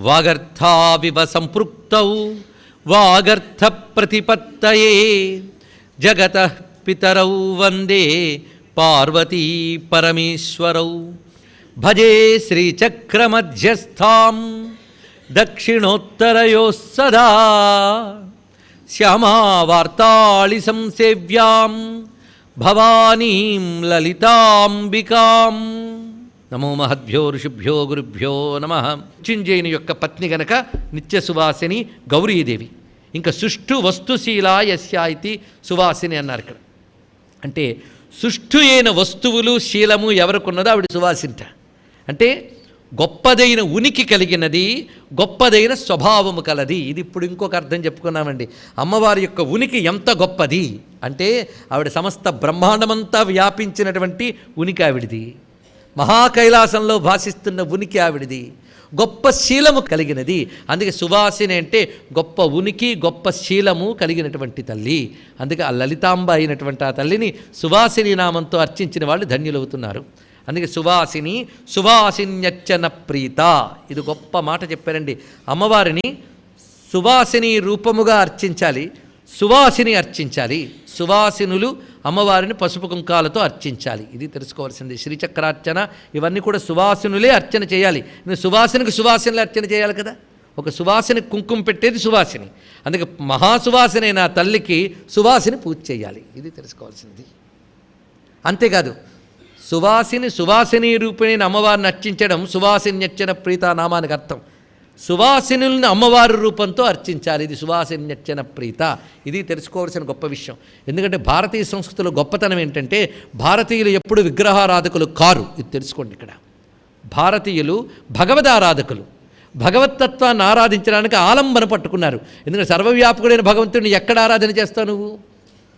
వాగర్థావివ సంపృక్తౌ వాగర్థ ప్రతిపత్తయే జగత పితరౌ వందే పార్వతీ పరమేశ్వరౌ. భజే శ్రీచక్రమధ్యస్థాం దక్షిణోత్తరయో సదా. శ్యామావార్తాళి సంసేవ్యాం భవానీం లలితాంబికాం. నమో మహద్భ్యో ఋషిభ్యో గురుభ్యో నమ. మృత్యుంజయుని యొక్క పత్ని గనక నిత్య సువాసిని గౌరీదేవి. ఇంకా సుష్ఠు వస్తుశీలా యస్యా ఇది సువాసిని అన్నారు ఇక్కడ. అంటే సుష్ఠు అయిన వస్తువులు శీలము ఎవరికున్నదో ఆవిడ సువాసింట. అంటే గొప్పదైన ఉనికి కలిగినది గొప్పదైన స్వభావము కలది. ఇది ఇప్పుడు ఇంకొక అర్థం చెప్పుకున్నామండి. అమ్మవారి యొక్క ఉనికి ఎంత గొప్పది? అంటే ఆవిడ సమస్త బ్రహ్మాండమంతా వ్యాపించినటువంటి ఉనికి ఆవిడిది. మహాకైలాసంలో భాషిస్తున్న ఉనికి ఆవిడిది. గొప్ప శీలము కలిగినది. అందుకే సువాసిని అంటే గొప్ప ఉనికి గొప్ప శీలము కలిగినటువంటి తల్లి. అందుకే ఆ లలితాంబ అయినటువంటి ఆ తల్లిని సువాసిని నామంతో అర్చించిన వాళ్ళు ధన్యులవుతున్నారు. అందుకే సువాసిని సువాసిన్యచ్చన ప్రీత. ఇది గొప్ప మాట చెప్పారండి. అమ్మవారిని సువాసిని రూపముగా అర్చించాలి. సువాసిని అర్చించాలి. సువాసినులు అమ్మవారిని పసుపు కుంకాలతో అర్చించాలి. ఇది తెలుసుకోవాల్సింది. శ్రీచక్రార్చన ఇవన్నీ కూడా సువాసినులే అర్చన చేయాలి. నేను సువాసనకు సువాసినులే అర్చన చేయాలి కదా? ఒక సువాసన కుంకుమ పెట్టేది సువాసిని. అందుకే మహాసువాసిని అయిన తల్లికి సువాసిని పూజ చేయాలి. ఇది తెలుసుకోవాల్సింది. అంతేకాదు సువాసిని సువాసిని రూపిణిని అమ్మవారిని అర్చించడం సువాసిన్యర్చన ప్రీత నామానికి అర్థం. సువాసినుల్ని అమ్మవారి రూపంతో అర్చించాలి. ఇది సువాసిన్యర్చన ప్రీత. ఇది తెలుసుకోవాల్సిన గొప్ప విషయం. ఎందుకంటే భారతీయ సంస్కృతిలో గొప్పతనం ఏంటంటే భారతీయులు ఎప్పుడు విగ్రహారాధకులు కారు. ఇది తెలుసుకోండి ఇక్కడ. భారతీయులు భగవదారాధకులు భగవతత్వాన్ని ఆరాధించడానికి ఆలంబన పట్టుకున్నారు. ఎందుకంటే సర్వవ్యాపకుడైన భగవంతుడిని ఎక్కడ ఆరాధన చేస్తావు నువ్వు?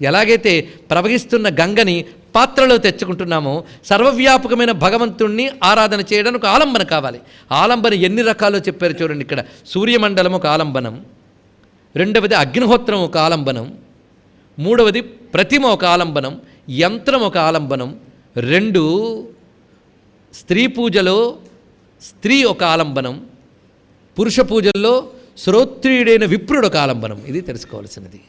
ఎలాగైతే ప్రవహిస్తున్న గంగని పాత్రలో తెచ్చుకుంటున్నామో. సర్వవ్యాపకమైన భగవంతుణ్ణి ఆరాధన చేయడానికి ఒక ఆలంబన కావాలి. ఆలంబన ఎన్ని రకాలో చెప్పారు చూడండి ఇక్కడ. సూర్యమండలం ఒక ఆలంబనం. రెండవది అగ్నిహోత్రం ఒక ఆలంబనం. మూడవది ప్రతిమ ఒక ఆలంబనం. యంత్రం ఒక ఆలంబనం. రెండు స్త్రీ పూజలో స్త్రీ ఒక ఆలంబనం. పురుష పూజల్లో శ్రోత్రియుడైన విప్రుడు ఒక ఆలంబనం. ఇది తెలుసుకోవాల్సినది.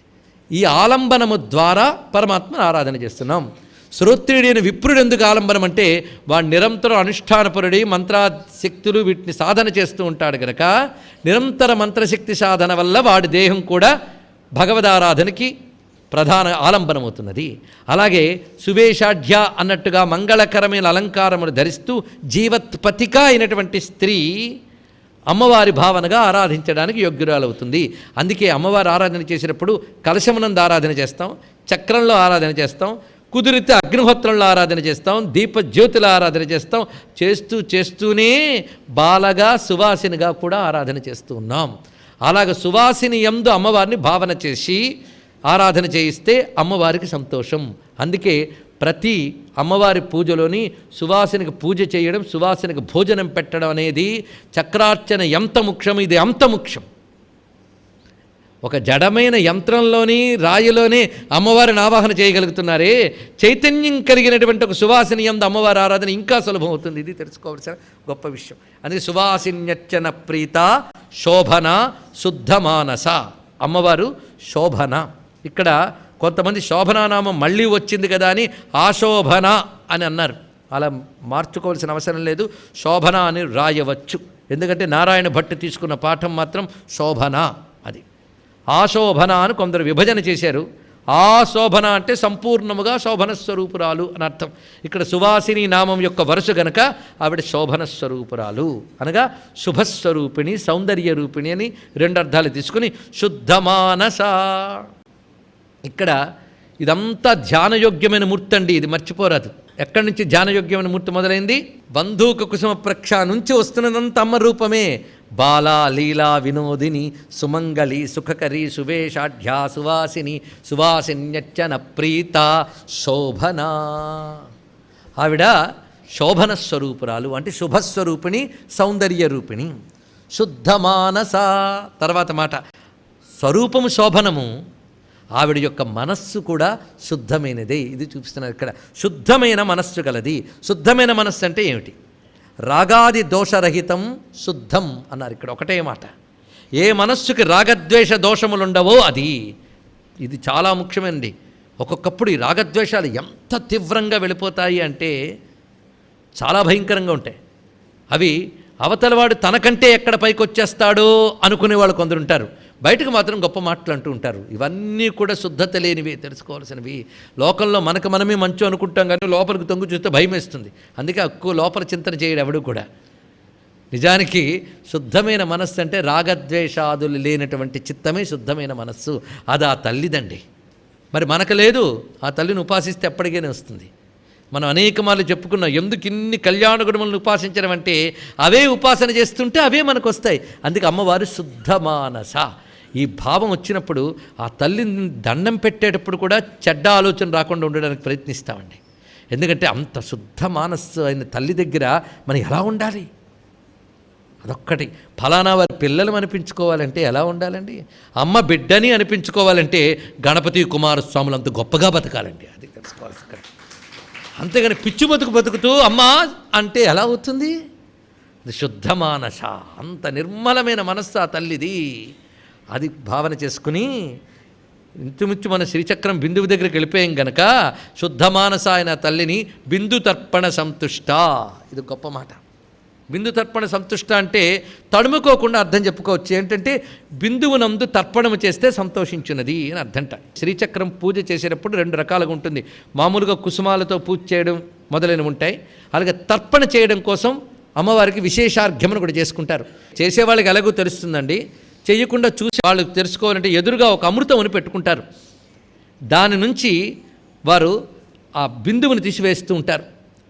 ఈ ఆలంబనము ద్వారా పరమాత్మను ఆరాధన చేస్తున్నాం. శ్రోత్రియుడైన విప్రుడు ఎందుకు ఆలంబనం అంటే వాడు నిరంతరం అనుష్ఠానపరుడి మంత్రశక్తులు వీటిని సాధన చేస్తూ ఉంటాడు గనక నిరంతర మంత్రశక్తి సాధన వల్ల వాడి దేహం కూడా భగవదారాధనకి ప్రధాన ఆలంబనమవుతున్నది. అలాగే సువేషాఢ్య అన్నట్టుగా మంగళకరమైన అలంకారములు ధరిస్తూ జీవత్పతిక అయినటువంటి స్త్రీ అమ్మవారి భావనగా ఆరాధించడానికి యోగ్యురాలవుతుంది. అందుకే అమ్మవారు ఆరాధన చేసినప్పుడు కలశమునందు ఆరాధన చేస్తాం చక్రంలో ఆరాధన చేస్తాం కుదిరితే అగ్నిహోత్రంలో ఆరాధన చేస్తాం దీపజ్యోతిలో ఆరాధన చేస్తాం చేస్తూ చేస్తూనే బాలగా సువాసినిగా కూడా ఆరాధన చేస్తూ ఉన్నాం. అలాగ సువాసిని ఎందు అమ్మవారిని భావన చేసి ఆరాధన చేయిస్తే అమ్మవారికి సంతోషం. అందుకే ప్రతి అమ్మవారి పూజలోని సువాసనకు పూజ చేయడం సువాసనకు భోజనం పెట్టడం అనేది చక్రార్చన ఎంత ముఖ్యం ఇది అంత ముఖ్యం ఒక జడమైన యంత్రంలోని రాయిలోనే అమ్మవారిని ఆవాహన చేయగలుగుతున్నారే? చైతన్యం కలిగినటువంటి ఒక సువాసిని ఎందు అమ్మవారి ఆరాధన ఇంకా సులభం అవుతుంది. ఇది తెలుసుకోవాల్సిన గొప్ప విషయం. అందుకే సువాసిన్యర్చన ప్రీత శోభన శుద్ధమానస అమ్మవారు శోభన. ఇక్కడ కొంతమంది శోభనానామం మళ్ళీ వచ్చింది కదా అని ఆశోభన అని అన్నారు. అలా మార్చుకోవాల్సిన అవసరం లేదు. శోభన అని రాయవచ్చు. ఎందుకంటే నారాయణ భట్ తీసుకున్న పాఠం మాత్రం శోభన. ఆశోభన అని కొందరు విభజన చేశారు. ఆ శోభన అంటే సంపూర్ణముగా శోభన స్వరూపురాలు అని అర్థం. ఇక్కడ సువాసిని నామం యొక్క వరుస గనక ఆవిడ శోభన స్వరూపురాలు అనగా శుభస్వరూపిణి సౌందర్య రూపిణి అని రెండు అర్థాలు తీసుకుని శుద్ధమానస ఇక్కడ ఇదంతా ధ్యానయోగ్యమైన మూర్తి అండి ఇది మర్చిపోరాదు. ఎక్కడి నుంచి ధ్యానయోగ్యమైన మూర్తి మొదలైంది? బంధూక కుసుమ ప్రక్ష నుంచి వస్తున్నదంతా అమ్మ రూపమే. బాలా లీలా వినోదిని సుమంగళి సుఖకరి సువేషాఢ్యా సువాసిని సువాసిన్యచ్చన ప్రీత శోభన. ఆవిడ శోభన స్వరూపురాలు అంటే శుభస్వరూపిణి సౌందర్య రూపిణి శుద్ధమానస తర్వాత మాట స్వరూపము శోభనము. ఆవిడ యొక్క మనస్సు కూడా శుద్ధమైనదే. ఇది చూపిస్తున్నారు ఇక్కడ. శుద్ధమైన మనస్సు కలది శుద్ధమైన మనస్సు అంటే ఏమిటి? రాగాది దోషరహితం శుద్ధం అన్నారు ఇక్కడ ఒకటే మాట. ఏ మనస్సుకి రాగద్వేష దోషములుండవో అది. ఇది చాలా ముఖ్యమైనది ఒక్కొక్కప్పుడు ఈ రాగద్వేషాలు ఎంత తీవ్రంగా వెళ్ళిపోతాయి అంటే చాలా భయంకరంగా ఉంటాయి. అవి అవతలవాడు తనకంటే ఎక్కడ పైకి వచ్చేస్తాడో అనుకునే వాళ్ళు కొందరు ఉంటారు బయటకు మాత్రం గొప్ప మాటలు అంటూ ఉంటారు. ఇవన్నీ కూడా శుద్ధత లేనివి తెలుసుకోవాల్సినవి. లోకంలో మనకు మనమే మంచు అనుకుంటాం కానీ లోపలికి తొంగు చూస్తే భయం వేస్తుంది. అందుకే ఎక్కువ లోపల చింతన చేయడు ఎవడు కూడా. నిజానికి శుద్ధమైన మనస్సు అంటే రాగద్వేషాదులు లేనటువంటి చిత్తమే శుద్ధమైన మనస్సు. అది ఆ తల్లిదండి మరి మనకు లేదు ఆ తల్లిని ఉపాసిస్తే ఎప్పటికైనా వస్తుంది. మనం అనేక మార్లు చెప్పుకున్నాం ఎందుకు ఇన్ని కళ్యాణ గుణములను ఉపాసించడం అంటే అవే ఉపాసన చేస్తుంటే అవే మనకు వస్తాయి. అందుకే అమ్మవారు శుద్ధ మానస. ఈ భావం వచ్చినప్పుడు ఆ తల్లిని దండం పెట్టేటప్పుడు కూడా చెడ్డ ఆలోచన రాకుండా ఉండడానికి ప్రయత్నిస్తామండి. ఎందుకంటే అంత శుద్ధ మానస్సు అయిన తల్లి దగ్గర మనం ఎలా ఉండాలి? అదొక్కటి. ఫలానా వారి పిల్లలు అనిపించుకోవాలంటే ఎలా ఉండాలండి? అమ్మ బిడ్డని అనిపించుకోవాలంటే గణపతి కుమారస్వాములు అంత గొప్పగా బతకాలండి. అది తెలుసుకోవాలి అంతేగాని పిచ్చి బతుకు బతుకుతూ అమ్మా అంటే ఎలా అవుతుంది? శుద్ధ మానస. అంత నిర్మలమైన మనస్సు ఆ తల్లిది. అది భావన చేసుకుని ఇంచుమించు మన శ్రీచక్రం బిందువు దగ్గరికి వెళ్ళిపోయాం గనక శుద్ధ మానస అయిన తల్లిని బిందు తర్పణ సంతుష్ట. ఇది గొప్ప మాట. బిందు తర్పణ సంతుష్ట అంటే తడుముకోకుండా అర్థం చెప్పుకోవచ్చు. ఏంటంటే బిందువు నందు తర్పణము చేస్తే సంతోషించినది అని అర్థంట. శ్రీచక్రం పూజ చేసేటప్పుడు రెండు రకాలుగా ఉంటుంది. మామూలుగా కుసుమాలతో పూజ చేయడం మొదలైనవి ఉంటాయి. అలాగే తర్పణ చేయడం కోసం అమ్మవారికి విశేషార్ఘ్యమను కూడా చేసుకుంటారు. చేసేవాళ్ళకి ఎలాగో తెలుస్తుందండి? చేయకుండా చూసి వాళ్ళు తెలుసుకోవాలంటే ఎదురుగా ఒక అమృతం అని పెట్టుకుంటారు. దాని నుంచి వారు ఆ బిందువుని తీసివేస్తూ ఉంటారు.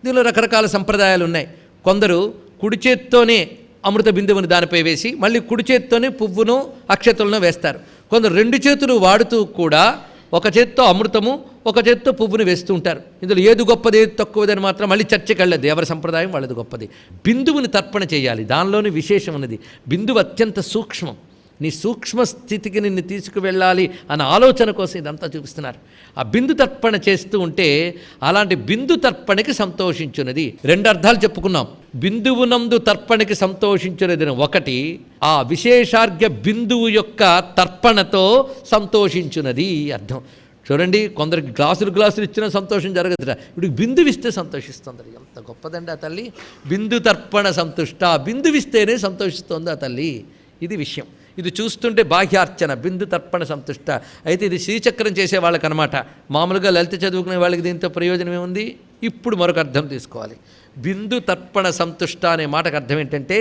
దీనిలో రకరకాల సంప్రదాయాలు ఉన్నాయి. కొందరు కుడి చేత్తోనే అమృత బిందువుని దానిపై వేసి మళ్ళీ కుడి చేత్తోనే పువ్వును అక్షతలను వేస్తారు. కొందరు రెండు చేతులు వాడుతూ కూడా ఒక చేత్తో అమృతము ఒక చేత్తో పువ్వుని వేస్తూ ఉంటారు. ఇందులో ఏది గొప్పది ఏది తక్కువదని మాత్రం మళ్ళీ చర్చకి వెళ్ళదు. ఎవరి సంప్రదాయం వాళ్ళది గొప్పది. బిందువుని తర్పణ చేయాలి. దానిలోని విశేషం ఉన్నది బిందువు అత్యంత సూక్ష్మం. నీ సూక్ష్మ స్థితికి నిన్ను తీసుకువెళ్ళాలి అన్న ఆలోచన కోసం ఇదంతా చూపిస్తున్నారు. ఆ బిందు తర్పణ చేస్తూ ఉంటే అలాంటి బిందు తర్పణకి సంతోషించున్నది. రెండు అర్థాలు చెప్పుకున్నాం. బిందువునందు తర్పణకి సంతోషించున్నది ఒకటి ఆ విశేషార్ఘ్య బిందువు యొక్క తర్పణతో సంతోషించున్నది అర్థం. చూడండి కొందరికి గ్లాసులు గ్లాసులు ఇచ్చినా సంతోషం జరగదురా. ఇప్పుడు బిందువిస్తే సంతోషిస్తుంది ఎంత గొప్పదండి ఆ తల్లి. బిందు తర్పణ సంతుష్ట. బిందువిస్తేనే సంతోషిస్తోంది ఆ తల్లి. ఇది విషయం. ఇది చూస్తుంటే బాహ్యార్చన బిందు తర్పణ సంతుష్ట. అయితే ఇది శ్రీచక్రం చేసే వాళ్ళకనమాట మామూలుగా లలిత చదువుకునే వాళ్ళకి దీంతో ప్రయోజనం ఏముంది? ఇప్పుడు మరొక అర్థం తీసుకోవాలి. బిందు తర్పణ సంతుష్ట అనే మాటకు అర్థం ఏంటంటే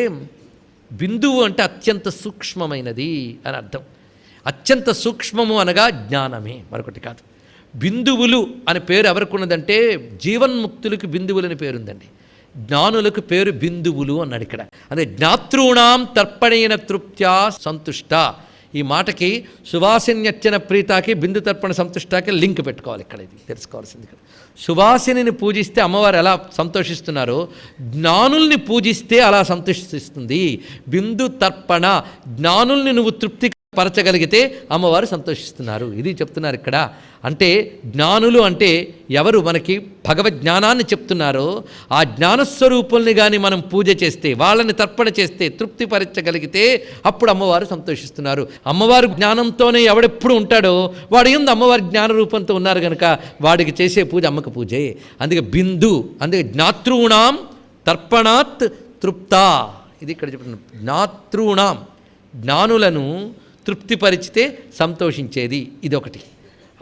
బిందువు అంటే అత్యంత సూక్ష్మమైనది అని అర్థం. అత్యంత సూక్ష్మము అనగా జ్ఞానమే మరొకటి కాదు. బిందువులు అనే పేరు ఎవరికి ఉన్నదంటే జీవన్ముక్తులకి బిందువులు అని పేరుందండి. జ్ఞానులకు పేరు బిందువులు అన్నాడు ఇక్కడ. అదే జ్ఞాతృణాం తర్పణైన తృప్త్యా సంతుష్ట. ఈ మాటకి సువాసిన్యచ్చిన ప్రీతాకి బిందు తర్పణ సంతుష్టాకి లింక్ పెట్టుకోవాలి ఇక్కడ ఇది తెలుసుకోవాల్సింది ఇక్కడ. సువాసిని పూజిస్తే అమ్మవారు ఎలా సంతోషిస్తున్నారో జ్ఞానుల్ని పూజిస్తే అలా సంతోషిస్తుంది. బిందు తర్పణ జ్ఞానుల్ని నువ్వు తృప్తి పరచగలిగితే అమ్మవారు సంతోషిస్తున్నారు. ఇది చెప్తున్నారు ఇక్కడ. అంటే జ్ఞానులు అంటే ఎవరు మనకి భగవద్ జ్ఞానాన్ని చెప్తున్నారో ఆ జ్ఞానస్వరూపుల్ని కానీ మనం పూజ చేస్తే వాళ్ళని తర్పణ చేస్తే తృప్తిపరచగలిగితే అప్పుడు అమ్మవారు సంతోషిస్తున్నారు. అమ్మవారు జ్ఞానంతోనే ఎవడెప్పుడు ఉంటాడో వాడు ఎందు అమ్మవారి జ్ఞాన రూపంతో ఉన్నారు కనుక వాడికి చేసే పూజ అమ్మక పూజే. అందుకే బిందు అందుకే జ్ఞాతృణాం తర్పణాత్ తృప్త. ఇది ఇక్కడ చెప్తున్నాం జ్ఞాతృణాం. జ్ఞానులను తృప్తిపరిచితే సంతోషించేది ఇదొకటి.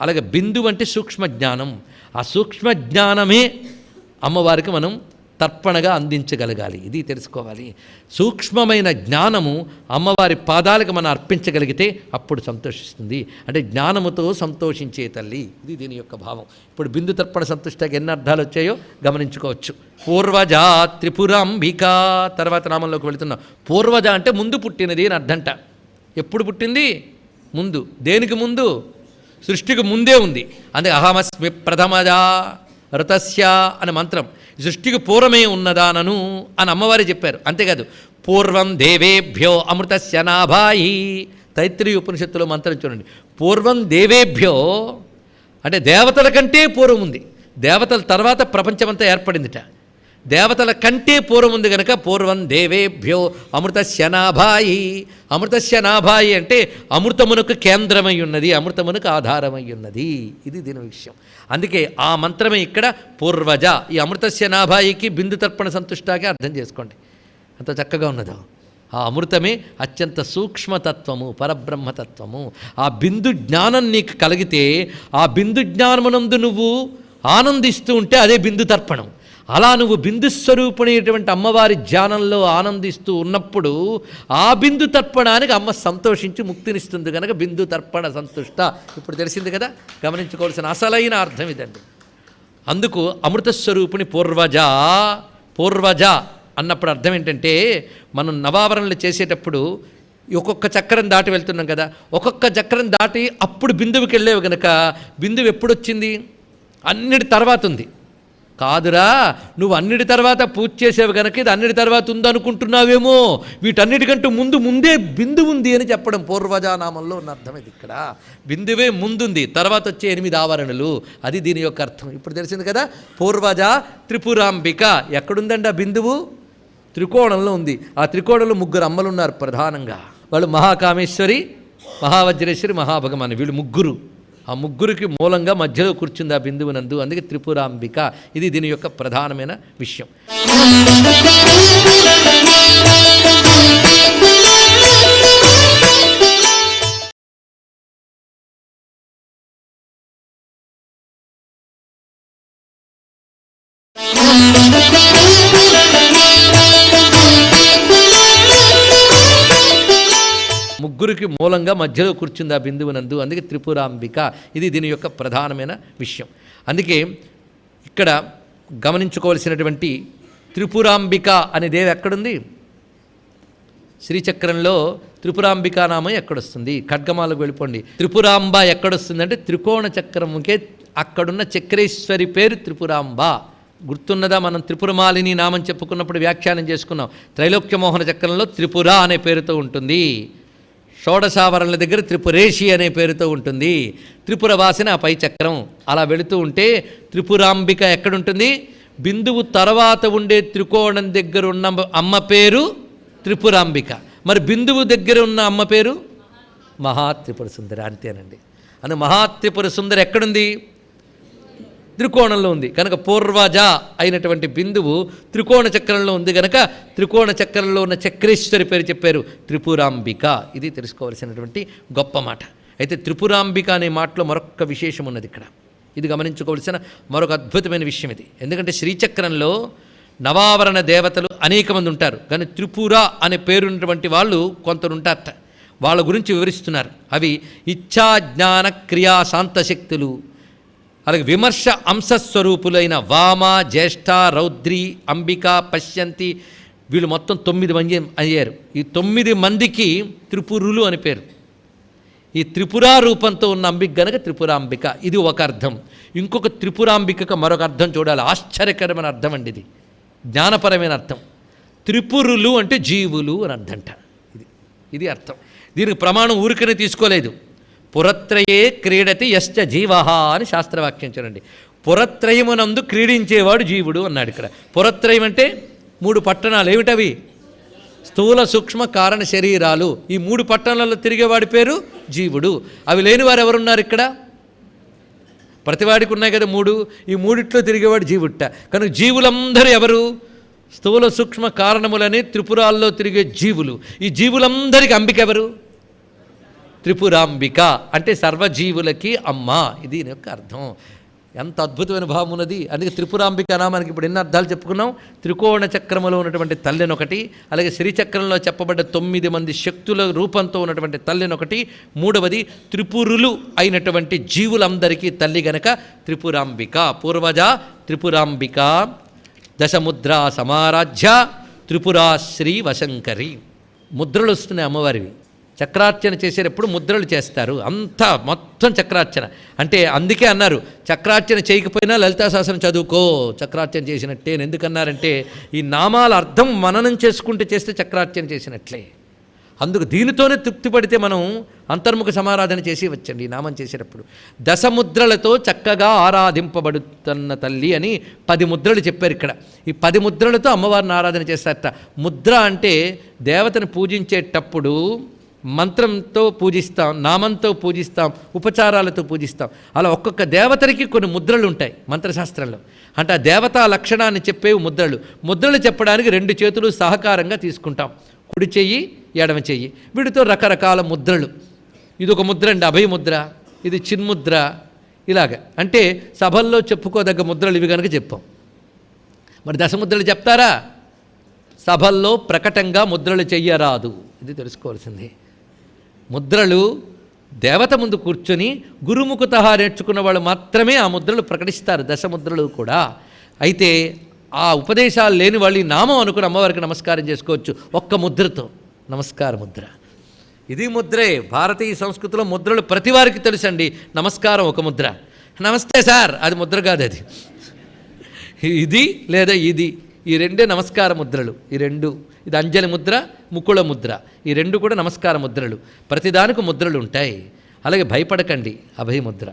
అలాగే బిందు అంటే సూక్ష్మ జ్ఞానం. ఆ సూక్ష్మ జ్ఞానమే అమ్మవారికి మనం తర్పణగా అందించగలగాలి. ఇది తెలుసుకోవాలి. సూక్ష్మమైన జ్ఞానము అమ్మవారి పాదాలకు మనం అర్పించగలిగితే అప్పుడు సంతోషిస్తుంది. అంటే జ్ఞానముతో సంతోషించే తల్లి. ఇది దీని యొక్క భావం. ఇప్పుడు బిందు తర్పణ సంతుష్టకి ఎన్ని అర్థాలు వచ్చాయో గమనించుకోవచ్చు. పూర్వజ త్రిపురాంబిక. తర్వాత నామంలోకి వెళుతున్నాం పూర్వజ అంటే ముందు పుట్టినది అని అర్థంట. ఎప్పుడు పుట్టింది? ముందు. దేనికి ముందు? సృష్టికి ముందే ఉంది. అందుకే అహమస్మి ప్రథమదా రతస్య అనే మంత్రం. సృష్టికి పూర్వమే ఉన్నదానను అని అమ్మవారి చెప్పారు. అంతేకాదు పూర్వం దేవేభ్యో అమృతస్య నాభాయి. తైత్రీయ ఉపనిషత్తులో మంత్రం చూడండి. పూర్వం దేవేభ్యో అంటే దేవతల కంటే పూర్వం ఉంది. దేవతల తర్వాత ప్రపంచమంతా ఏర్పడిందిట. దేవతల కంటే పూర్వం ఉంది కనుక పూర్వం దేవేభ్యో అమృతస్య నాభాయి. అమృతస్య నాభాయి అంటే అమృతమునకు కేంద్రమై ఉన్నది అమృతమునకు ఆధారమై ఉన్నది. ఇది దీని విషయం. అందుకే ఆ మంత్రమే ఇక్కడ పూర్వజ. ఈ అమృతస్య నాభాయికి బిందు తర్పణ సంతుష్టాగా అర్థం చేసుకోండి. అంత చక్కగా ఉన్నదో. ఆ అమృతమే అత్యంత సూక్ష్మతత్వము పరబ్రహ్మతత్వము. ఆ బిందు జ్ఞానం నీకు కలిగితే ఆ బిందు జ్ఞానమునందు నువ్వు ఆనందిస్తూ ఉంటే అదే బిందు తర్పణం. అలా నువ్వు బిందు స్వరూపుణైనటువంటి అమ్మవారి ధ్యానంలో ఆనందిస్తూ ఉన్నప్పుడు ఆ బిందు తర్పణానికి అమ్మ సంతోషించి ముక్తినిస్తుంది కనుక బిందు తర్పణ సంతుష్ట. ఇప్పుడు తెలిసింది కదా? గమనించుకోవాల్సిన అసలైన అర్థం ఇదండి. అందుకు అమృతస్వరూపుని పూర్వజ పూర్వజ అన్నప్పుడు అర్థం ఏంటంటే మనం నవావరణలు చేసేటప్పుడు ఒక్కొక్క చక్రం దాటి వెళ్తున్నాం కదా? ఒక్కొక్క చక్రం దాటి అప్పుడు బిందువుకి వెళ్ళేవి కనుక బిందువు ఎప్పుడొచ్చింది? అన్నిటి తర్వాత ఉంది. కాదురా నువ్వు అన్నిటి తర్వాత పూజ చేసేవి కనుక ఇది అన్నిటి తర్వాత ఉందనుకుంటున్నావేమో. వీటన్నిటికంటూ ముందు ముందే బిందు ఉంది అని చెప్పడం పూర్వజానామంలో ఉన్న అర్థం ఇది ఇక్కడ. బిందువే ముందుంది తర్వాత వచ్చే ఎనిమిది ఆవరణలు. అది దీని యొక్క అర్థం. ఇప్పుడు తెలిసింది కదా పూర్వజ త్రిపురాంబిక. ఎక్కడుందండి ఆ బిందువు? త్రికోణంలో ఉంది. ఆ త్రికోణంలో ముగ్గురు అమ్మలు ఉన్నారు ప్రధానంగా. వాళ్ళు మహాకామేశ్వరి మహావజ్రేశ్వరి మహాభగవాని. వీళ్ళు ముగ్గురు. ఆ ముగ్గురికి మూలంగా మధ్యలో కూర్చుంది ఆ బిందువునందు అందుకే త్రిపురాంబిక. ఇది దీని యొక్క ప్రధానమైన విషయం. ముగ్గురికి మూలంగా మధ్యలో కూర్చుంది ఆ బిందువునందు అందుకే త్రిపురాంబిక. ఇది దీని యొక్క ప్రధానమైన విషయం. అందుకే ఇక్కడ గమనించుకోవలసినటువంటి త్రిపురాంబిక అనే దేవి ఎక్కడుంది? శ్రీచక్రంలో త్రిపురాంబికా నామం ఎక్కడొస్తుంది? ఖడ్గమాలకు వెళ్ళిపోండి. త్రిపురాంబ ఎక్కడొస్తుంది అంటే త్రికోణ చక్రముకే అక్కడున్న చక్రేశ్వరి పేరు త్రిపురాంబ. గుర్తున్నదా? మనం త్రిపురమాలిని నామం చెప్పుకున్నప్పుడు వ్యాఖ్యానం చేసుకున్నాం. త్రైలోక్యమోహన చక్రంలో త్రిపుర అనే పేరుతో ఉంటుంది. షోడశావరణల దగ్గర త్రిపురేషి అనే పేరుతో ఉంటుంది. త్రిపుర వాసిన ఆ పై చక్రం. అలా వెళుతూ ఉంటే త్రిపురాంబిక ఎక్కడుంటుంది? బిందువు తర్వాత ఉండే త్రికోణం దగ్గర ఉన్న అమ్మ పేరు త్రిపురాంబిక. మరి బిందువు దగ్గర ఉన్న అమ్మ పేరు? మహాత్రిపుర సుందరి. అంతేనండి. అని మహాత్రిపుర సుందరి ఎక్కడుంది? త్రికోణంలో ఉంది. కనుక పూర్వజ అయినటువంటి బిందువు త్రికోణ చక్రంలో ఉంది కనుక త్రికోణ చక్రంలో ఉన్న చక్రేశ్వరి పేరు చెప్పారు త్రిపురాంబిక. ఇది తెలుసుకోవాల్సినటువంటి గొప్ప మాట. అయితే త్రిపురాంబిక అనే మాటలో మరొక విశేషం ఉన్నది ఇక్కడ. ఇది గమనించుకోవాల్సిన మరొక అద్భుతమైన విషయం ఇది. ఎందుకంటే శ్రీచక్రంలో నవావరణ దేవతలు అనేక మంది ఉంటారు. కానీ త్రిపుర అనే పేరున్నటువంటి వాళ్ళు కొంతరుంటారట. వాళ్ళ గురించి వివరిస్తున్నారు. అవి ఇచ్ఛా జ్ఞాన క్రియా శాంతశక్తులు అలాగే విమర్శ అంశస్వరూపులైన వామ జ్యేష్ఠ రౌద్రి అంబిక పశ్యంతి వీళ్ళు మొత్తం తొమ్మిది మంది అయ్యారు. ఈ తొమ్మిది మందికి త్రిపురులు అని పేరు. ఈ త్రిపురా రూపంతో ఉన్న అంబిక గనక త్రిపురాంబిక ఇది ఒక అర్థం. ఇంకొక త్రిపురాంబికకు మరొక అర్థం చూడాలి. ఆశ్చర్యకరమైన అర్థం అండి ఇది. జ్ఞానపరమైన అర్థం. త్రిపురులు అంటే జీవులు అని అర్థంట. ఇది ఇది అర్థం. దీనికి ప్రమాణం ఊరికనే తీసుకోలేదు. పురత్రయే క్రీడతి యశ్చ జీవ అని శాస్త్రవాక్యం చూడండి. పురత్రయమునందు క్రీడించేవాడు జీవుడు అన్నాడు ఇక్కడ. పురత్రయం అంటే మూడు పట్టణాలు ఏమిటవి? స్థూల సూక్ష్మ కారణ శరీరాలు. ఈ మూడు పట్టణాలలో తిరిగేవాడి పేరు జీవుడు. అవి లేని వారు ఎవరున్నారు ఇక్కడ? ప్రతివాడికి ఉన్నాయి కదా మూడు. ఈ మూడిట్లో తిరిగేవాడు జీవుట్ట. కనుక జీవులందరూ ఎవరు? స్థూల సూక్ష్మ కారణములని త్రిపురాల్లో తిరిగే జీవులు. ఈ జీవులందరికీ అంబికెవరు త్రిపురాంబిక అంటే సర్వజీవులకి అమ్మ. ఇది యొక్క అర్థం. ఎంత అద్భుతమైన భావం ఉన్నది. అందుకే త్రిపురాంబిక నామానికి ఇప్పుడు ఎన్ని అర్థాలు చెప్పుకున్నాం? త్రికోణ చక్రములో ఉన్నటువంటి తల్లినొకటి అలాగే శ్రీచక్రంలో చెప్పబడ్డ తొమ్మిది మంది శక్తుల రూపంతో ఉన్నటువంటి తల్లినొకటి మూడవది త్రిపురులు అయినటువంటి జీవులందరికీ తల్లి గనక త్రిపురాంబిక. పూర్వజ త్రిపురాంబిక దశముద్రా సమారాధ్య త్రిపురాశ్రీ వశంకరి. ముద్రలు వస్తున్నాయి అమ్మవారివి. చక్రార్చన చేసేటప్పుడు ముద్రలు చేస్తారు. అంతా మొత్తం చక్రార్చన. అంటే అందుకే అన్నారు చక్రార్చన చేయకపోయినా లలితా శాసనం చదువుకో చక్రార్చన చేసినట్టే. ఎందుకన్నారంటే ఈ నామాల అర్థం మననం చేసుకుంటూ చేస్తే చక్రార్చన చేసినట్లే. అందుకు దీనితోనే తృప్తి పడితే మనం అంతర్ముఖ సమారాధన చేసి వచ్చండి ఈ నామం చేసేటప్పుడు. దశముద్రలతో చక్కగా ఆరాధింపబడుతున్న తల్లి అని పది ముద్రలు చెప్పారు ఇక్కడ. ఈ పది ముద్రలతో అమ్మవారిని ఆరాధన చేస్తారట. ముద్ర అంటే దేవతను పూజించేటప్పుడు మంత్రంతో పూజిస్తాం నామంతో పూజిస్తాం ఉపచారాలతో పూజిస్తాం. అలా ఒక్కొక్క దేవతలకి కొన్ని ముద్రలు ఉంటాయి మంత్రశాస్త్రంలో. అంటే ఆ దేవతా లక్షణాన్ని చెప్పేవి ముద్రలు. ముద్రలు చెప్పడానికి రెండు చేతులు సహకారంగా తీసుకుంటాం. కుడి చెయ్యి ఎడమ చెయ్యి. వీటితో రకరకాల ముద్రలు. ఇది ఒక ముద్ర అండి అభయ ముద్ర. ఇది చిన్ముద్ర ఇలాగ. అంటే సభల్లో చెప్పుకోదగ్గ ముద్రలు ఇవి కనుక చెప్పాం. మరి దశముద్రలు చెప్తారా? సభల్లో ప్రకటంగా ముద్రలు చెయ్యరాదు. ఇది తెలుసుకోవాల్సింది. ముద్రలు దేవత ముందు కూర్చొని గురుముఖత నేర్చుకున్న వాళ్ళు మాత్రమే ఆ ముద్రలు ప్రకటిస్తారు దశముద్రలు కూడా. అయితే ఆ ఉపదేశాలు లేని వాళ్ళు ఈ నామం అనుకుని అమ్మవారికి నమస్కారం చేసుకోవచ్చు ఒక్క ముద్రతో. నమస్కార ముద్ర. ఇది ముద్రే. భారతీయ సంస్కృతిలో ముద్రలు ప్రతి వారికి తెలుసండి. నమస్కారం ఒక ముద్ర. నమస్తే సార్. అది ముద్ర కాదు అది. ఇది లేదా ఇది. ఈ రెండే నమస్కార ముద్రలు. ఈ రెండు ఇది అంజలి ముద్ర ముకుళ ముద్ర. ఈ రెండు కూడా నమస్కార ముద్రలు. ప్రతిదానికి ముద్రలు ఉంటాయి. అలాగే భయపడకండి అభయ ముద్ర.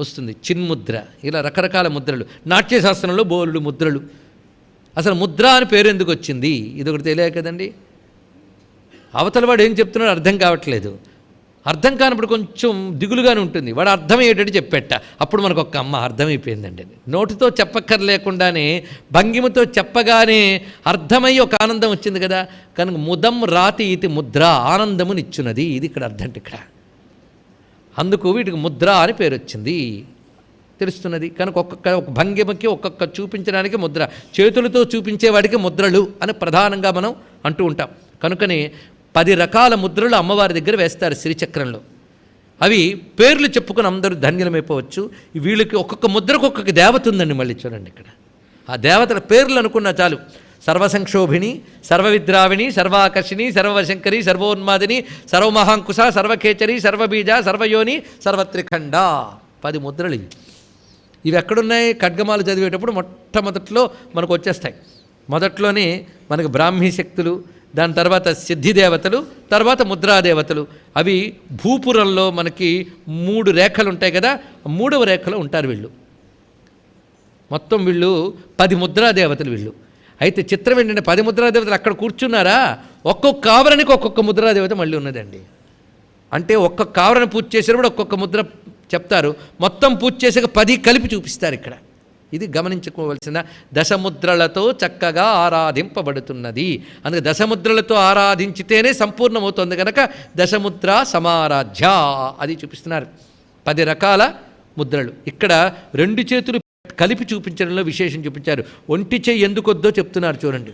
వస్తుంది. చిన్ముద్ర ఇలా రకరకాల ముద్రలు. నాట్యశాస్త్రంలో బోలుడు ముద్రలు. అసలు ముద్ర అని పేరు ఎందుకు వచ్చింది? ఇది ఒకటి తెలియదు కదండి. అవతల వాడు ఏం చెప్తున్నాడో అర్థం కావట్లేదు. అర్థం కానప్పుడు కొంచెం దిగులుగానే ఉంటుంది. వాడు అర్థమయ్యేటట్టు చెప్పెట్ట అప్పుడు మనకు ఒక అమ్మ అర్థమైపోయిందండి. నోటితో చెప్పక్కర్లేకుండానే భంగిమతో చెప్పగానే అర్థమయ్యి ఒక ఆనందం వచ్చింది కదా. కనుక ముదం రాతి ఇది ముద్ర ఆనందమునిచ్చున్నది ఇది ఇక్కడ అర్థం ఇక్కడ. అందుకు వీటికి ముద్ర అని పేరు వచ్చింది. తెలుస్తున్నది. కనుక ఒక్కొక్క ఒక భంగిమకి ఒక్కొక్క చూపించడానికి ముద్ర. చేతులతో చూపించేవాడికి ముద్రలు అని ప్రధానంగా మనం అంటూ ఉంటాం. కనుకనే పది రకాల ముద్రలు అమ్మవారి దగ్గర వేస్తారు శ్రీచక్రంలో. అవి పేర్లు చెప్పుకుని అందరూ ధన్యులమైపోవచ్చు. వీళ్ళకి ఒక్కొక్క ముద్రకు ఒక్కొక్క దేవత ఉందండి మళ్ళీ చూడండి ఇక్కడ. ఆ దేవతల పేర్లు అనుకున్నా చాలు. సర్వసంక్షోభిణి సర్వవిద్రావిణి సర్వాకర్షిణి సర్వశంకరి సర్వోన్మాదిని సర్వమహాంకుశ సర్వకేచరి సర్వబీజ సర్వయోని సర్వత్రిఖండ. పది ముద్రలు ఇవి. ఇవి ఎక్కడున్నాయి? ఖడ్గమాలు చదివేటప్పుడు మొట్టమొదట్లో మనకు వచ్చేస్తాయి. మొదట్లోనే మనకు బ్రాహ్మీ శక్తులు దాని తర్వాత సిద్ధిదేవతలు తర్వాత ముద్రాదేవతలు. అవి భూపురంలో మనకి మూడు రేఖలు ఉంటాయి కదా మూడవ రేఖలో ఉంటారు వీళ్ళు. మొత్తం వీళ్ళు పది ముద్రాదేవతలు వీళ్ళు. అయితే చిత్రం ఏంటంటే పది ముద్రాదేవతలు అక్కడ కూర్చున్నారా? ఒక్కొక్క ఆవరణకి ఒక్కొక్క ముద్రాదేవత మళ్ళీ ఉన్నదండి. అంటే ఒక్కొక్క ఆవరణ పూజ చేసినప్పుడు ఒక్కొక్క ముద్ర చెప్తారు. మొత్తం పూజ చేసాక పది కలిపి చూపిస్తారు ఇక్కడ. ఇది గమనించుకోవలసిన దశముద్రలతో చక్కగా ఆరాధింపబడుతున్నది. అందుకే దశముద్రలతో ఆరాధించితేనే సంపూర్ణమవుతుంది కనుక దశముద్ర సమారాధ్య అది చూపిస్తున్నారు. పది రకాల ముద్రలు. ఇక్కడ రెండు చేతులు కలిపి చూపించడంలో విశేషం చూపించారు. ఒంటి చెయ్యి ఎందుకొద్దో చెప్తున్నారు చూడండి.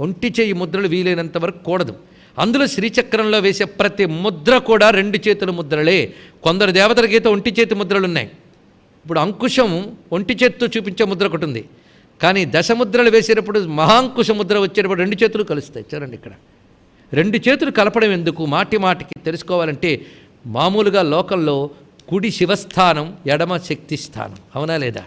ఒంటి చెయ్యి ముద్రలు వీలైనంత వరకు కూడదు. అందులో శ్రీచక్రంలో వేసే ప్రతి ముద్ర కూడా రెండు చేతుల ముద్రలే. కొందరు దేవతల గీత ఒంటి చేతి ముద్రలు ఉన్నాయి ఇప్పుడు అంకుశం ఒంటి చేతితో చూపించే ముద్ర ఒకటి ఉంది. కానీ దశముద్రలు వేసేటప్పుడు మహాంకుశ ముద్ర వచ్చేటప్పుడు రెండు చేతులు కలుస్తాయి. చూడండి ఇక్కడ. రెండు చేతులు కలపడం ఎందుకు? మాటి మాటికి తెలుసుకోవాలంటే మామూలుగా లోకల్లో కుడి శివస్థానం ఎడమ శక్తి స్థానం. అవునా లేదా?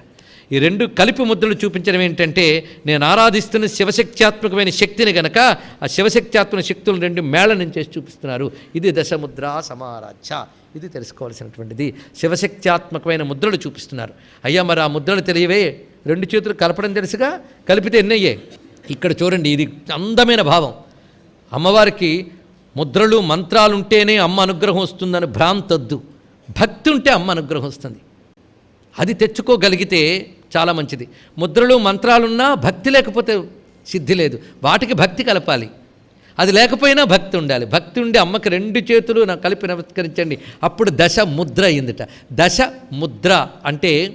ఈ రెండు కలిపి ముద్రలు చూపించడం ఏంటంటే నేను ఆరాధిస్తున్న శివశక్త్యాత్మకమైన శక్తిని గనక ఆ శివశక్త్యాత్మక శక్తులు రెండు మేళనం చేసి చూపిస్తున్నారు. ఇది దశముద్ర సమారాధ్య. ఇది తెలుసుకోవాల్సినటువంటిది. శివశక్త్యాత్మకమైన ముద్రలు చూపిస్తున్నారు. అయ్యా మరి ఆ ముద్రలు తెలియవే? రెండు చేతులు కలపడం తెలుసుగా? కలిపితే ఎన్నయ్యే? ఇక్కడ చూడండి ఇది అందమైన భావం. అమ్మవారికి ముద్రలు మంత్రాలు ఉంటేనే అమ్మ అనుగ్రహం వస్తుందని భ్రాంతద్దు. భక్తి ఉంటే అమ్మ అనుగ్రహం వస్తుంది. అది తెచ్చుకోగలిగితే చాలా మంచిది. ముద్రలు మంత్రాలున్నా భక్తి లేకపోతే సిద్ధి లేదు. వాటికి భక్తి కలపాలి. అది లేకపోయినా భక్తి ఉండాలి. భక్తి ఉండి అమ్మకి రెండు చేతులు నాకు కలిపి నమస్కరించండి. అప్పుడు దశ ముద్ర అయిందిట. దశ ముద్ర అంటే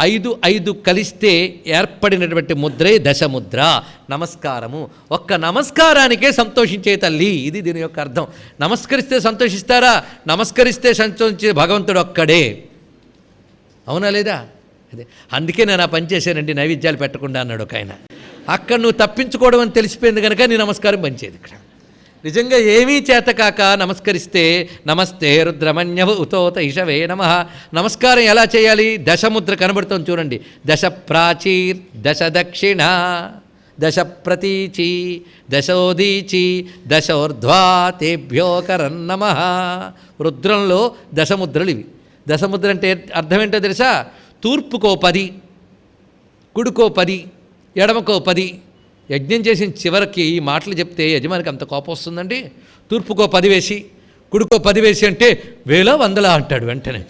ఐదు ఐదు కలిస్తే ఏర్పడినటువంటి ముద్రే దశముద్ర నమస్కారము. ఒక్క నమస్కారానికే సంతోషించే తల్లి. ఇది దీని యొక్క అర్థం. నమస్కరిస్తే సంతోషిస్తారా? నమస్కరిస్తే సంతోషించే భగవంతుడు ఒక్కడే. అవునా లేదా? అదే. అందుకే నేను ఆ పని చేశానండి నైవేద్యాలు పెట్టకుండా అన్నాడు ఒక ఆయన. అక్కడ నువ్వు తప్పించుకోవడం అని తెలిసిపోయింది కనుక నీ నమస్కారం పనిచేది ఇక్కడ. నిజంగా ఏమీ చేతకాక నమస్కరిస్తే నమస్తే రుద్రమణ్యవ ఉతోత ఇషవే నమ. నమస్కారం ఎలా చేయాలి? దశముద్ర కనబడుతుంది చూడండి. దశ ప్రాచీర్ దశ దక్షిణ దశ ప్రతీచి దశోదీచి దశోర్ధ్వా తేభ్యోకరన్నమ రుద్రంలో దశముద్రలు ఇవి. దశముద్ర అంటే అర్థం ఏంటో తెలుసా? తూర్పుకో పది కుడుకో పది ఎడమకో పది. యజ్ఞం చేసిన చివరికి ఈ మాటలు చెప్తే యజమానికి అంత కోపం వస్తుందండి. తూర్పుకో పది వేసి కుడుకో పది వేసి అంటే వేల వందలా అంటాడు వెంటనే.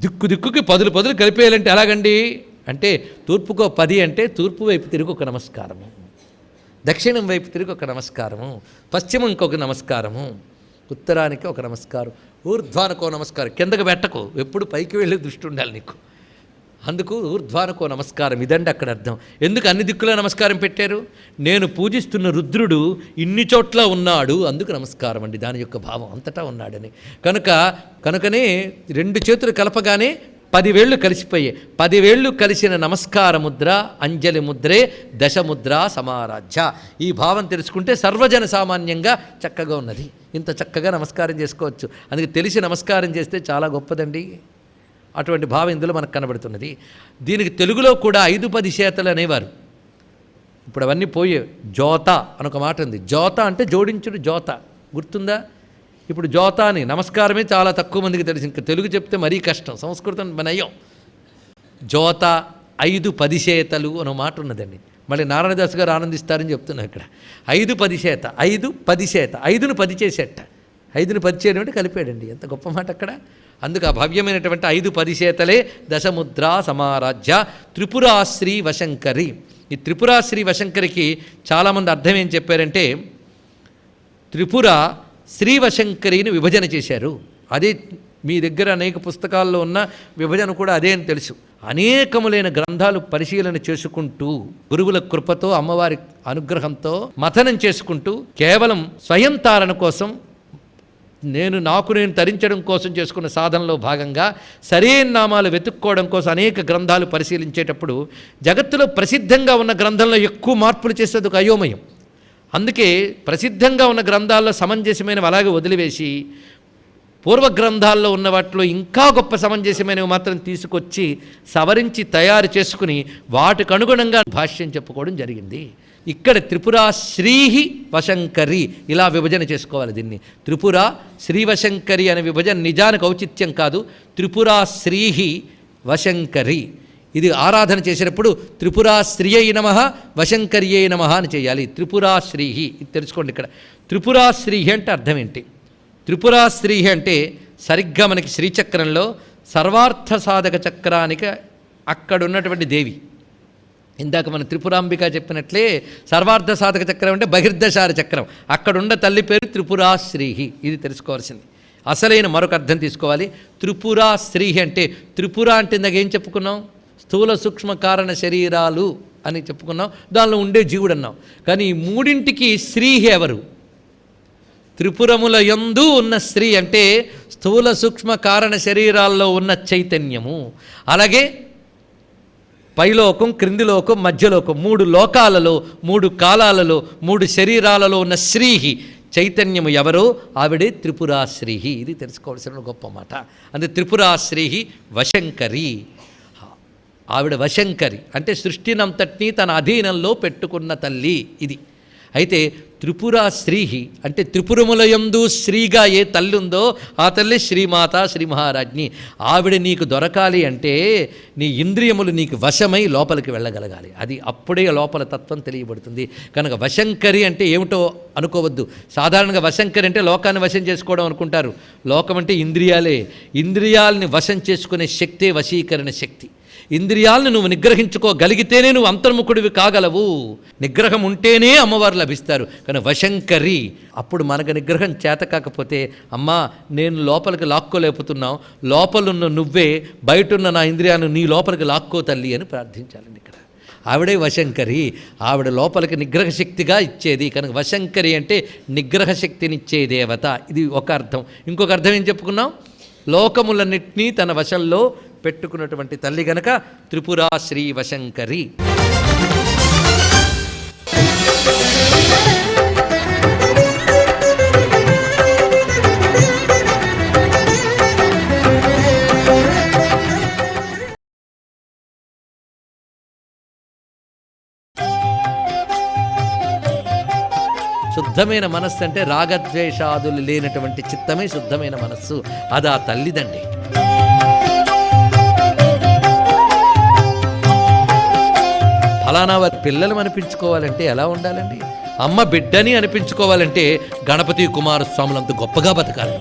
దిక్కు దిక్కుకి పదులు పదులు కలిపేయాలంటే ఎలాగండి? అంటే తూర్పుకో పది అంటే తూర్పు వైపు తిరిగి ఒక నమస్కారము. దక్షిణం వైపు తిరిగి ఒక నమస్కారము. పశ్చిమం ఇంకొక నమస్కారము. ఉత్తరానికి ఒక నమస్కారం. ఊర్ధ్వానికో నమస్కారం. కిందకు పెట్టకు. ఎప్పుడు పైకి వెళ్ళే దృష్టి ఉండాలి నీకు. అందుకు ఊర్ధ్వానికో నమస్కారం. ఇదండి అక్కడ అర్థం. ఎందుకు అన్ని దిక్కులో నమస్కారం పెట్టారు? నేను పూజిస్తున్న రుద్రుడు ఇన్ని చోట్ల ఉన్నాడు. అందుకు నమస్కారం అండి. దాని యొక్క భావం అంతటా ఉన్నాడని. కనుక కనుకనే రెండు చేతులు కలపగానే పదివేళ్ళు కలిసిపోయాయి పదివేళ్ళు కలిసిన నమస్కార ముద్ర అంజలి ముద్రే దశముద్ర సమారాధ్య. ఈ భావం తెలుసుకుంటే సర్వజన సామాన్యంగా చక్కగా ఉన్నది. ఇంత చక్కగా నమస్కారం చేసుకోవచ్చు. అందుకే తెలిసి నమస్కారం చేస్తే చాలా గొప్పదండి. అటువంటి భావం ఇందులో మనకు కనబడుతున్నది. దీనికి తెలుగులో కూడా ఐదు పది చేతలు అనేవారు. ఇప్పుడు అవన్నీ పోయే జోత అని ఒక మాట ఉంది. జోత అంటే జోడించుడు జోత గుర్తుందా? ఇప్పుడు జ్యోతాని నమస్కారమే చాలా తక్కువ మందికి తెలుసు. ఇంకా తెలుగు చెప్తే మరీ కష్టం. సంస్కృతం నయం జోత ఐదు పదిశేతలు అనే మాట ఉన్నదండి. మళ్ళీ నారాయణదాస్ గారు ఆనందిస్తారని చెప్తున్నా ఇక్కడ. ఐదు పదిశేత ఐదు పదిశేత ఐదును పది చేసేట. ఐదును పది చేయడం అంటే కలిపాడండి. ఎంత గొప్ప మాట అక్కడ. అందుకు ఆ భవ్యమైనటువంటి ఐదు పదిశేతలే దశముద్ర సమారాధ్య త్రిపురాశ్రీ వశంకరి. ఈ త్రిపురాశ్రీ వశంకరికి చాలామంది అర్థం ఏం చెప్పారంటే త్రిపుర శ్రీవశంకరిని విభజన చేశారు. అదే మీ దగ్గర అనేక పుస్తకాల్లో ఉన్న విభజన కూడా అదే అని తెలుసు. అనేకములైన గ్రంథాలు పరిశీలన చేసుకుంటూ గురువుల కృపతో అమ్మవారి అనుగ్రహంతో మథనం చేసుకుంటూ కేవలం స్వయం తారణ కోసం నేను నాకు నేను తరించడం కోసం చేసుకున్న సాధనలో భాగంగా సరైన నామాలు వెతుక్కోవడం కోసం అనేక గ్రంథాలు పరిశీలించేటప్పుడు జగత్తులో ప్రసిద్ధంగా ఉన్న గ్రంథంలో ఎక్కువ మార్పులు చేసేది ఒక అయోమయం. అందుకే ప్రసిద్ధంగా ఉన్న గ్రంథాల్లో సమంజసమైనవి అలాగే వదిలివేసి పూర్వ గ్రంథాల్లో ఉన్న వాటిలో ఇంకా గొప్ప సమంజసమైనవి మాత్రం తీసుకొచ్చి సవరించి తయారు చేసుకుని వాటికి అనుగుణంగా భాష్యం చెప్పుకోవడం జరిగింది. ఇక్కడ త్రిపుర శ్రీహి వశంకరి ఇలా విభజన చేసుకోవాలి దీన్ని. త్రిపుర శ్రీవశంకరి అనే విభజన నిజానికి ఔచిత్యం కాదు. త్రిపుర శ్రీహి వశంకరి. ఇది ఆరాధన చేసేటప్పుడు త్రిపురా శ్రీయై నమ వశంకర్యై నమ అని చేయాలి. త్రిపురాశ్రీహి ఇది తెలుసుకోండి ఇక్కడ. త్రిపురాశ్రీహి అంటే అర్థం ఏంటి? త్రిపురాశ్రీహి అంటే సరిగ్గా మనకి శ్రీచక్రంలో సర్వార్థ సాధక చక్రానికి అక్కడున్నటువంటి దేవి. ఇందాక మన త్రిపురాంబిక చెప్పినట్లే సర్వార్థ సాధక చక్రం అంటే బహిర్దశార చక్రం. అక్కడున్న తల్లి పేరు త్రిపురాశ్రీహి ఇది తెలుసుకోవాల్సింది. అసలైన మరొక అర్థం తీసుకోవాలి. త్రిపురాశ్రీహి అంటే త్రిపుర అంటే ఇందాక ఏం చెప్పుకున్నాం? స్థూల సూక్ష్మ కారణ శరీరాలు అని చెప్పుకున్నాం. దానిలో ఉండే జీవుడు అన్నాం కానీ ఈ మూడింటికి స్త్రీ ఎవరు? త్రిపురముల యందు ఉన్న స్త్రీ అంటే స్థూల సూక్ష్మ కారణ శరీరాల్లో ఉన్న చైతన్యము. అలాగే పైలోకం క్రిందిలోకం మధ్యలోకం మూడు లోకాలలో మూడు కాలాలలో మూడు శరీరాలలో ఉన్న శ్రీహి చైతన్యము ఎవరో? ఆవిడే త్రిపురాశ్రీహి ఇది తెలుసుకోవాల్సిన గొప్ప మాట. అంటే త్రిపురాశ్రీహి వశంకరి. ఆవిడ వశంకరి అంటే సృష్టినంతటినీ తన అధీనంలో పెట్టుకున్న తల్లి ఇది. అయితే త్రిపుర శ్రీహి అంటే త్రిపురములయందు శ్రీగా ఏ తల్లి ఉందో ఆ తల్లి శ్రీమాత శ్రీ మహారాజ్ని ఆవిడ నీకు దొరకాలి అంటే నీ ఇంద్రియములు నీకు వశమై లోపలికి వెళ్ళగలగాలి. అది అప్పుడే లోపల తత్వం తెలియబడుతుంది. కనుక వశంకరి అంటే ఏమిటో అనుకోవద్దు. సాధారణంగా వశంకరి అంటే లోకాన్ని వశం చేసుకోవడం అనుకుంటారు. లోకం అంటే ఇంద్రియాలే. ఇంద్రియాలని వశం చేసుకునే శక్తే వశీకరణ శక్తి. ఇంద్రియాలను నువ్వు నిగ్రహించుకోగలిగితేనే నువ్వు అంతర్ముఖుడివి కాగలవు. నిగ్రహం ఉంటేనే అమ్మవారు లభిస్తారు. కానీ వశంకరి అప్పుడు మనకు నిగ్రహం చేత కాకపోతే అమ్మా నేను లోపలికి లాక్కోలేకపోతున్నావు. లోపలున్న నువ్వే బయటున్న నా ఇంద్రియాన్ని నీ లోపలికి లాక్కో తల్లి అని ప్రార్థించాలండి ఇక్కడ. ఆవిడే వశంకరి. ఆవిడ లోపలికి నిగ్రహ శక్తిగా ఇచ్చేది. కనుక వశంకరి అంటే నిగ్రహ శక్తినిచ్చే దేవత. ఇది ఒక అర్థం. ఇంకొక అర్థం ఏం చెప్పుకున్నాం? లోకములన్నింటినీ తన వశంలో పెట్టుకున్నటువంటి తల్లి గనక త్రిపురా శ్రీ వశంకరి శుద్ధమైన మనస్సు అంటే రాగద్వేషాదులు లేనటువంటి చిత్తమే శుద్ధమైన మనస్సు. అది ఆ తల్లిదండి ఫలానా వారి పిల్లలు అనిపించుకోవాలంటే ఎలా ఉండాలండి? అమ్మ బిడ్డని అనిపించుకోవాలంటే గణపతి కుమారస్వాములంత గొప్పగా బతకాలి.